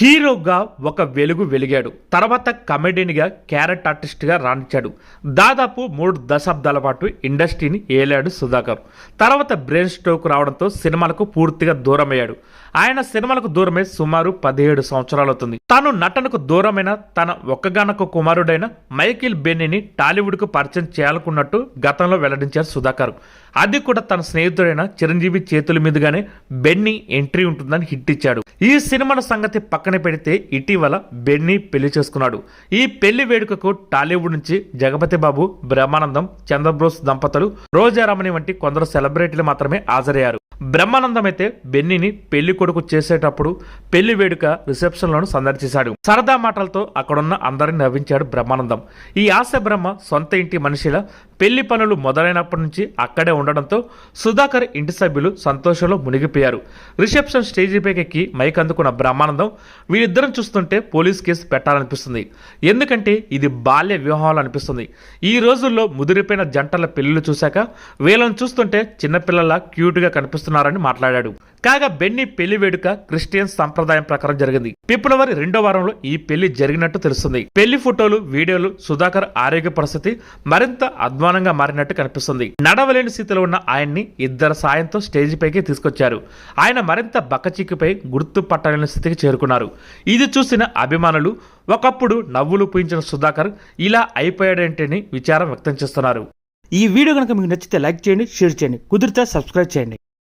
హీరోగా ఒక వెలుగు వెలిగాడు. తర్వాత కమెడీనిగా క్యారెట్ ఆర్టిస్ట్గా రాణించాడు. దాదాపు మూడు దశాబ్దాల పాటు ఇండస్ట్రీని ఏలాడు సుధాకర్. తర్వాత బ్రెయిన్ స్ట్రోక్ రావడంతో సినిమాలకు పూర్తిగా దూరమయ్యాడు. ఆయన సినిమాలకు దూరమై సుమారు పదిహేడు సంవత్సరాలు అవుతుంది. తాను నటనకు దూరమైన తన ఒక్కగానొక్క కుమారుడైన మైకిల్ బెన్నీని టాలీవుడ్కు పరిచయం చేయాలనుకున్నట్టు గతంలో వెల్లడించారు సుధాకర్. అది కూడా తన స్నేహితుడైన చిరంజీవి చేతుల మీదుగానే బెన్నీ ఎంట్రీ ఉంటుందని హిట్ ఇచ్చాడు. ఈ సినిమాల సంగతి పక్కన పెడితే ఇటీవల బెన్నీ పెళ్ళి చేసుకున్నాడు. ఈ పెళ్ళి వేడుకకు టాలీవుడ్ నుంచి జగపతి బాబు బ్రహ్మానందం చంద్రబ్రోస్ దంపతులు రోజారమణి వంటి కొందరు సెలబ్రిటీలు మాత్రమే హాజరయ్యారు. బ్రహ్మానందం అయితే బెన్నీని పెళ్ళి కొడుకు చేసేటప్పుడు పెళ్ళి వేడుక రిసెప్షన్లను సందర్శించాడు. సరదా మాటలతో అక్కడున్న అందరిని నవ్వించాడు బ్రహ్మానందం. ఈ ఆశ బ్రహ్మ సొంత ఇంటి మనిషిలా పెళ్ళి పనులు మొదలైనప్పటి నుంచి అక్కడే ఉండడంతో సుధాకర్ ఇంటి సభ్యులు సంతోషంలో మునిగిపోయారు. రిసెప్షన్ స్టేజీపైకి ఎక్కి మైక్ అందుకున్న బ్రహ్మానందం వీరిద్దరం చూస్తుంటే పోలీస్ కేసు పెట్టాలనిపిస్తుంది. ఎందుకంటే ఇది బాల్య వివాహాలు అనిపిస్తుంది. ఈ రోజుల్లో ముదిరిపోయిన జంటల పెళ్ళిళ్ళు చూశాక వీళ్ళని చూస్తుంటే చిన్నపిల్లల క్యూట్గా కనిపిస్తున్నారని మాట్లాడాడు. కాగా బెన్నీ పెళ్ళి వేడుక క్రిస్టియన్ సంప్రదాయం ప్రకారం జరిగింది. ఫిబ్రవరి రెండో వారంలో ఈ పెళ్ళి జరిగినట్టు తెలుస్తుంది. పెళ్ళి ఫోటోలు వీడియోలు సుధాకర్ ఆరోగ్య పరిస్థితి మరింత అధ్వానంగా మారినట్టు కనిపిస్తుంది. నడవలేని స్థితిలో ఉన్న ఆయన్ని ఇద్దరు సాయంతో స్టేజ్ పైకి తీసుకొచ్చారు. ఆయన మరింత బక్కచిక్కిపై గుర్తుపట్టలేని స్థితికి చేరుకున్నారు. ఇది చూసిన అభిమానులు ఒకప్పుడు నవ్వులు పూయించిన సుధాకర్ ఇలా అయిపోయాడంటేని విచారం వ్యక్తం చేస్తున్నారు. ఈ వీడియో కనుక మీకు నచ్చితే లైక్ చేయండి షేర్ చేయండి. కుదిరితే సబ్స్క్రైబ్ చేయండి.